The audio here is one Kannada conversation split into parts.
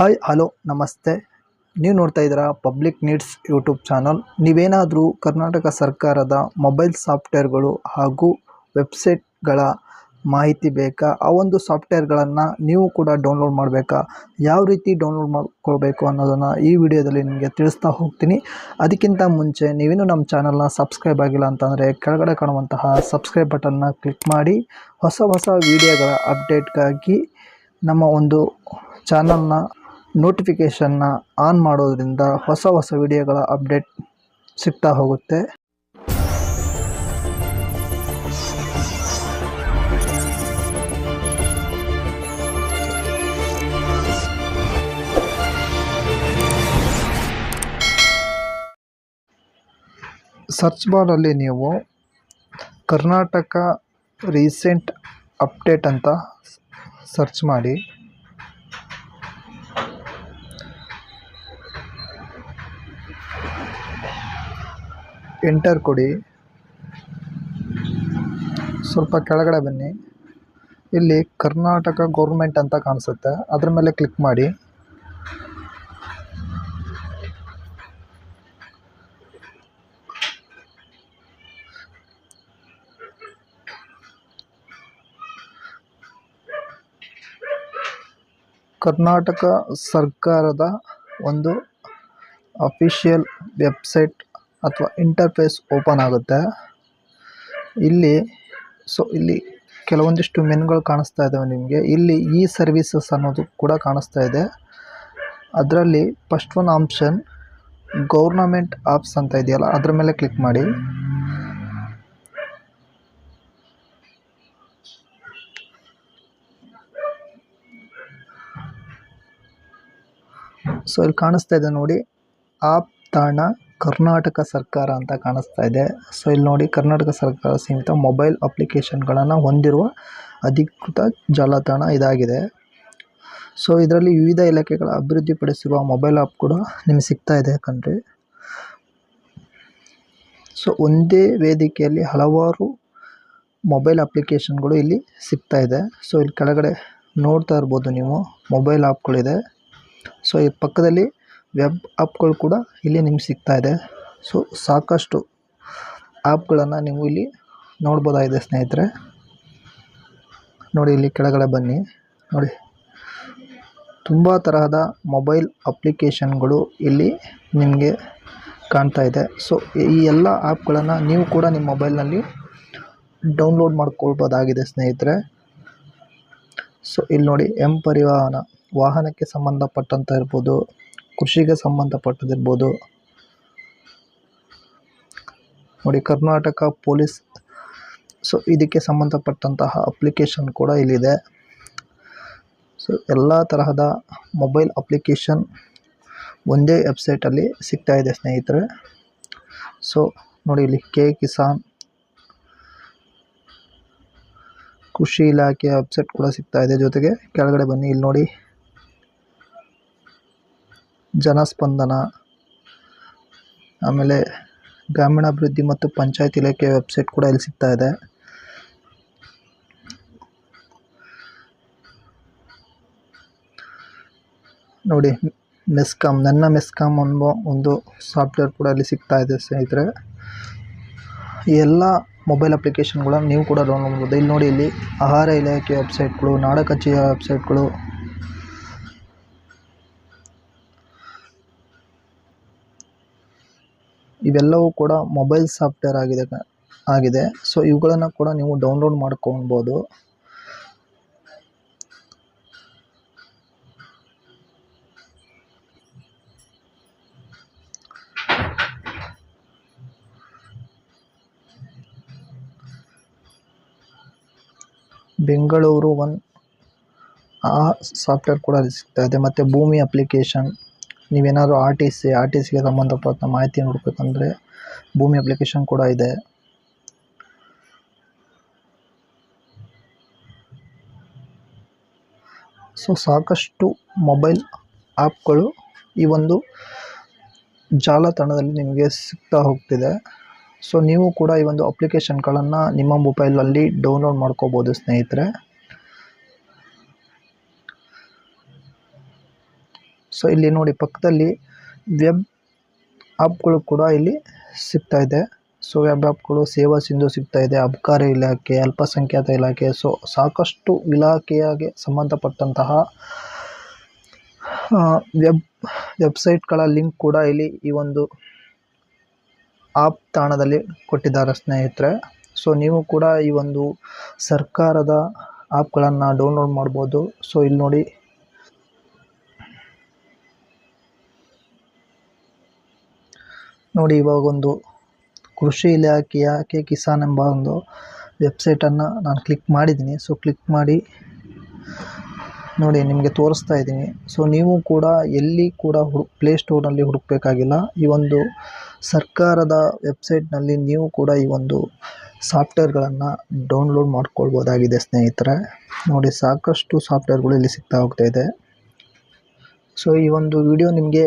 ಹಾಯ್ ಹಲೋ ನಮಸ್ತೆ. ನೀವು ನೋಡ್ತಾ ಇದ್ದೀರಾ ಪಬ್ಲಿಕ್ ನೀಡ್ಸ್ ಯೂಟ್ಯೂಬ್ ಚಾನಲ್ ನೀವೇನಾದರೂ ಕರ್ನಾಟಕ ಸರ್ಕಾರದ ಮೊಬೈಲ್ ಸಾಫ್ಟ್ವೇರ್ಗಳು ಹಾಗೂ ವೆಬ್ಸೈಟ್ಗಳ ಮಾಹಿತಿ ಬೇಕಾ? ಆ ಒಂದು ಸಾಫ್ಟ್ವೇರ್ಗಳನ್ನು ನೀವು ಕೂಡ ಡೌನ್ಲೋಡ್ ಮಾಡಬೇಕಾ? ಯಾವ ರೀತಿ ಡೌನ್ಲೋಡ್ ಮಾಡ್ಕೊಳ್ಬೇಕು ಅನ್ನೋದನ್ನು ಈ ವಿಡಿಯೋದಲ್ಲಿ ನಿಮಗೆ ತಿಳಿಸ್ತಾ ಹೋಗ್ತೀನಿ. ಅದಕ್ಕಿಂತ ಮುಂಚೆ ನೀವೇನು ನಮ್ಮ ಚಾನಲ್ನ ಸಬ್ಸ್ಕ್ರೈಬ್ ಆಗಿಲ್ಲ ಅಂತಂದರೆ ಕೆಳಗಡೆ ಕಾಣುವಂತಹ ಸಬ್ಸ್ಕ್ರೈಬ್ ಬಟನ್ನ ಕ್ಲಿಕ್ ಮಾಡಿ. ಹೊಸ ಹೊಸ ವಿಡಿಯೋಗಳ ಅಪ್ಡೇಟ್ಗಾಗಿ ನಮ್ಮ ಒಂದು ಚಾನಲ್ನ ನೋಟಿಫಿಕೇಷನ್ನ ಆನ್ ಮಾಡೋದ್ರಿಂದ ಹೊಸ ಹೊಸ ವಿಡಿಯೋಗಳ ಅಪ್ಡೇಟ್ ಸಿಗ್ತಾ ಹೋಗುತ್ತೆ. ಸರ್ಚ್ ಬಾರಲ್ಲಿ ನೀವು ಕರ್ನಾಟಕ ರೀಸೆಂಟ್ ಅಪ್ಡೇಟ್ ಅಂತ ಸರ್ಚ್ ಮಾಡಿ. ಎಂಟರ್ ಕೊಡಿ. ಸ್ವಲ್ಪ ಕೆಳಗಡೆ ಬನ್ನಿ. ಇಲ್ಲಿ ಕರ್ನಾಟಕ ಗೌರ್ಮೆಂಟ್ ಅಂತ ಕಾಣಿಸುತ್ತೆ. ಅದ್ರ ಮೇಲೆ ಕ್ಲಿಕ್ ಮಾಡಿ. ಕರ್ನಾಟಕ ಸರ್ಕಾರದ ಒಂದು ಅಫಿಷಿಯಲ್ ವೆಬ್ಸೈಟ್ ಅಥವಾ ಇಂಟರ್ಫೇಸ್ ಓಪನ್ ಆಗುತ್ತೆ. ಇಲ್ಲಿ ಸೊ ಇಲ್ಲಿ ಕೆಲವೊಂದಿಷ್ಟು ಮೆನುಗಳು ಕಾಣಿಸ್ತಾ ಇದ್ದಾವೆ ನಿಮಗೆ. ಇಲ್ಲಿ ಇ ಸರ್ವಿಸಸ್ ಅನ್ನೋದು ಕೂಡ ಕಾಣಿಸ್ತಾ ಇದೆ. ಅದರಲ್ಲಿ first one option government apps ಅಂತ ಇದೆಯಲ್ಲ, ಅದರ ಮೇಲೆ ಕ್ಲಿಕ್ ಮಾಡಿ. ಸೊ ಇಲ್ಲಿ ಕಾಣಿಸ್ತಾ ಇದೆ ನೋಡಿ ಆಪ್ ತಾಣ. ಕರ್ನಾಟಕ ಸರ್ಕಾರ ಅಂತ ಕಾಣಿಸ್ತಾ ಇದೆ. ಸೊ ಇಲ್ಲಿ ನೋಡಿ ಕರ್ನಾಟಕ ಸರ್ಕಾರ ಸೀಮಿತ ಮೊಬೈಲ್ ಅಪ್ಲಿಕೇಶನ್ಗಳನ್ನು ಹೊಂದಿರುವ ಅಧಿಕೃತ ಜಾಲತಾಣ ಇದಾಗಿದೆ. ಸೊ ಇದರಲ್ಲಿ ವಿವಿಧ ಇಲಾಖೆಗಳ ಅಭಿವೃದ್ಧಿಪಡಿಸಿರುವ ಮೊಬೈಲ್ ಆ್ಯಪ್ ಕೂಡ ನಿಮಗೆ ಸಿಗ್ತಾ ಇದೆ ಕಣ್ರಿ. ಸೊ ಒಂದೇ ವೇದಿಕೆಯಲ್ಲಿ ಹಲವಾರು ಮೊಬೈಲ್ ಅಪ್ಲಿಕೇಶನ್ಗಳು ಇಲ್ಲಿ ಸಿಗ್ತಾ ಇದೆ. ಸೊ ಇಲ್ಲಿ ಕೆಳಗಡೆ ನೋಡ್ತಾ ಇರ್ಬೋದು ನೀವು ಮೊಬೈಲ್ ಆ್ಯಪ್ಗಳಿದೆ ಸೊ ಈ ಪಕ್ಕದಲ್ಲಿ ವೆಬ್ ಆ್ಯಪ್ಗಳು ಕೂಡ ಇಲ್ಲಿ ನಿಮ್ಗೆ ಸಿಗ್ತಾ ಇದೆ. ಸೊ, ಸಾಕಷ್ಟು ಆ್ಯಪ್ಗಳನ್ನು ನೀವು ಇಲ್ಲಿ ನೋಡ್ಬೋದಾಗಿದೆ ಸ್ನೇಹಿತರೆ. ನೋಡಿ, ಇಲ್ಲಿ ಕೆಳಗಡೆ ಬನ್ನಿ. ನೋಡಿ, ತುಂಬ ತರಹದ ಮೊಬೈಲ್ ಅಪ್ಲಿಕೇಶನ್ಗಳು ಇಲ್ಲಿ ನಿಮಗೆ ಕಾಣ್ತಾ ಇದೆ. ಸೊ, ಈ ಎಲ್ಲ ಆ್ಯಪ್ಗಳನ್ನು ನೀವು ಕೂಡ ನಿಮ್ಮ ಮೊಬೈಲ್ನಲ್ಲಿ ಡೌನ್ಲೋಡ್ ಮಾಡ್ಕೊಳ್ಬೋದಾಗಿದೆ ಸ್ನೇಹಿತರೆ. ಸೊ, ಇಲ್ಲಿ ನೋಡಿ, ಎಂ ಪರಿವಾಹನ ವಾಹನಕ್ಕೆ ಸಂಬಂಧಪಟ್ಟಂತ ಇರ್ಬೋದು ಕೃಷಿಗೆ ಸಂಬಂಧಪಟ್ಟದಿರ್ಬೋದು. ನೋಡಿ, ಕರ್ನಾಟಕ ಪೊಲೀಸ್, ಸೊ ಇದಕ್ಕೆ ಸಂಬಂಧಪಟ್ಟಂತಹ ಅಪ್ಲಿಕೇಶನ್ ಕೂಡ ಇಲ್ಲಿದೆ. ಸೊ ಎಲ್ಲ ತರಹದ ಮೊಬೈಲ್ ಅಪ್ಲಿಕೇಶನ್ ಒಂದೇ ವೆಬ್ಸೈಟಲ್ಲಿ ಸಿಗ್ತಾ ಇದೆ ಸ್ನೇಹಿತರೆ. ಸೊ ನೋಡಿ, ಇಲ್ಲಿ ಕೆ ಕಿಸಾನ್ ಕೃಷಿ ಇಲಾಖೆಯ ವೆಬ್ಸೈಟ್ ಕೂಡ ಸಿಗ್ತಾ ಇದೆ ಜೊತೆಗೆ. ಕೆಳಗಡೆ ಬನ್ನಿ, ಇಲ್ಲಿ ನೋಡಿ. ಜನಸ್ಪಂದನ, ಆಮೇಲೆ ಗ್ರಾಮೀಣಾಭಿವೃದ್ಧಿ ಮತ್ತು ಪಂಚಾಯತ್ ಇಲಾಖೆ ವೆಬ್ಸೈಟ್ ಕೂಡ ಇಲ್ಲಿ ಸಿಗ್ತಾ ಇದೆ. ನೋಡಿ ಮೆಸ್ಕಾಮ್ ನನ್ನ ಮೆಸ್ಕಾಮ್ ಅನ್ನೋ ಒಂದು ಸಾಫ್ಟ್ವೇರ್ ಕೂಡ ಇಲ್ಲಿ ಸಿಗ್ತಾ ಇದೆ ಸ್ನೇಹಿತರೆ. ಎಲ್ಲ ಮೊಬೈಲ್ ಅಪ್ಲಿಕೇಶನ್ಗಳನ್ನು ನೀವು ಕೂಡ ಡೌನ್ಲೋಡ್ ಮಾಡ್ಬೋದು. ಇಲ್ಲಿ ನೋಡಿ, ಇಲ್ಲಿ ಆಹಾರ ಇಲಾಖೆ ವೆಬ್ಸೈಟ್ಗಳು ನಾಡ ಕಚೇರಿಯ ವೆಬ್ಸೈಟ್ಗಳು ಇವೆಲ್ಲವೂ ಕೂಡ ಮೊಬೈಲ್ ಸಾಫ್ಟ್ವೇರ್ ಆಗಿದೆ ಆಗಿದೆ. ಸೊ ಇವುಗಳನ್ನು ಕೂಡ ನೀವು ಡೌನ್ಲೋಡ್ ಮಾಡ್ಕೊಬೋದು ಬೆಂಗಳೂರು ಒನ್ ಆ ಸಾಫ್ಟ್ವೇರ್ ಕೂಡ ಸಿಗ್ತಾ ಇದೆ. ಮತ್ತು ಭೂಮಿ ಅಪ್ಲಿಕೇಶನ್ ನೀವೇನಾದ್ರು R T C R T ಸಿಗೆ ಸಂಬಂಧಪಟ್ಟ ಮಾಹಿತಿ ನೋಡಬೇಕಂದ್ರೆ ಭೂಮಿ ಅಪ್ಲಿಕೇಶನ್ ಕೂಡ ಇದೆ. ಸೊ ಸಾಕಷ್ಟು ಮೊಬೈಲ್ ಆ್ಯಪ್ಗಳು ಈ ಒಂದು ಜಾಲತಾಣದಲ್ಲಿ ನಿಮಗೆ ಸಿಗ್ತಾ ಹೋಗ್ತಿದೆ. ಸೊ ನೀವು ಕೂಡ ಈ ಒಂದು ಅಪ್ಲಿಕೇಶನ್ಗಳನ್ನು ನಿಮ್ಮ ಮೊಬೈಲಲ್ಲಿ ಡೌನ್ಲೋಡ್ ಮಾಡ್ಕೋಬೋದು ಸ್ನೇಹಿತರೆ. ಸೊ ಇಲ್ಲಿ ನೋಡಿ ಪಕ್ಕದಲ್ಲಿ ವೆಬ್ ಆ್ಯಪ್ಗಳು ಕೂಡ ಇಲ್ಲಿ ಸಿಗ್ತಾ ಇದೆ. ಸೊ ವೆಬ್ ಆ್ಯಪ್ಗಳು ಸೇವಾ ಸಿಂಧು ಸಿಗ್ತಾ ಇದೆ. ಅಬ್ಕಾರಿ ಇಲಾಖೆ, ಅಲ್ಪಸಂಖ್ಯಾತ ಇಲಾಖೆ. ಸೊ ಸಾಕಷ್ಟು ಇಲಾಖೆಯಾಗೆ ಸಂಬಂಧಪಟ್ಟಂತಹ ವೆಬ್ ವೆಬ್ಸೈಟ್ಗಳ ಲಿಂಕ್ ಕೂಡ ಇಲ್ಲಿ ಈ ಒಂದು ಆಪ್ ತಾಣದಲ್ಲಿ ಕೊಟ್ಟಿದ್ದಾರೆ ಸ್ನೇಹಿತರೆ. ಸೊ ನೀವು ಕೂಡ ಈ ಒಂದು ಸರ್ಕಾರದ ಆ್ಯಪ್ಗಳನ್ನು ಡೌನ್ಲೋಡ್ ಮಾಡ್ಬೋದು. ಸೊ ಇಲ್ಲಿ ನೋಡಿ ನೋಡಿ, ಇವಾಗ ಒಂದು ಕೃಷಿ ಇಲಾಖೆಯ ಕೆ ಕಿಸಾನ್ ಎಂಬ ಒಂದು ವೆಬ್ಸೈಟನ್ನು ನಾನು ಕ್ಲಿಕ್ ಮಾಡಿದ್ದೀನಿ. ಸೊ ಕ್ಲಿಕ್ ಮಾಡಿ ನೋಡಿ, ನಿಮಗೆ ತೋರಿಸ್ತಾ ಇದ್ದೀನಿ. ಸೊ ನೀವು ಕೂಡ ಎಲ್ಲಿ ಕೂಡ ಹುಡು ಪ್ಲೇಸ್ಟೋರ್ನಲ್ಲಿ ಹುಡುಕಬೇಕಾಗಿಲ್ಲ. ಈ ಒಂದು ಸರ್ಕಾರದ ವೆಬ್ಸೈಟ್ನಲ್ಲಿ ನೀವು ಕೂಡ ಈ ಒಂದು ಸಾಫ್ಟ್ವೇರ್ಗಳನ್ನು ಡೌನ್ಲೋಡ್ ಮಾಡ್ಕೊಳ್ಬೋದಾಗಿದೆ, ಸ್ನೇಹಿತರೆ. ನೋಡಿ, ಸಾಕಷ್ಟು ಸಾಫ್ಟ್ವೇರ್ಗಳು ಇಲ್ಲಿ ಸಿಗ್ತಾ ಹೋಗ್ತಾಯಿದೆ ಸೊ ಈ ಒಂದು ವಿಡಿಯೋ ನಿಮಗೆ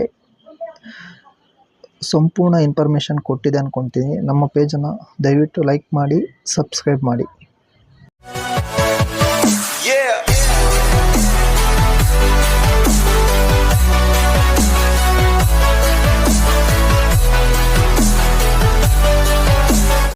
ಸಂಪೂರ್ಣ ಇನ್ಫಾರ್ಮೇಷನ್ ಕೊಟ್ಟಿದೆ ಅಂದ್ಕೊತೀನಿ ನಮ್ಮ ಪೇಜನ್ನು ದಯವಿಟ್ಟು ಲೈಕ್ ಮಾಡಿ ಸಬ್ಸ್ಕ್ರೈಬ್ ಮಾಡಿ.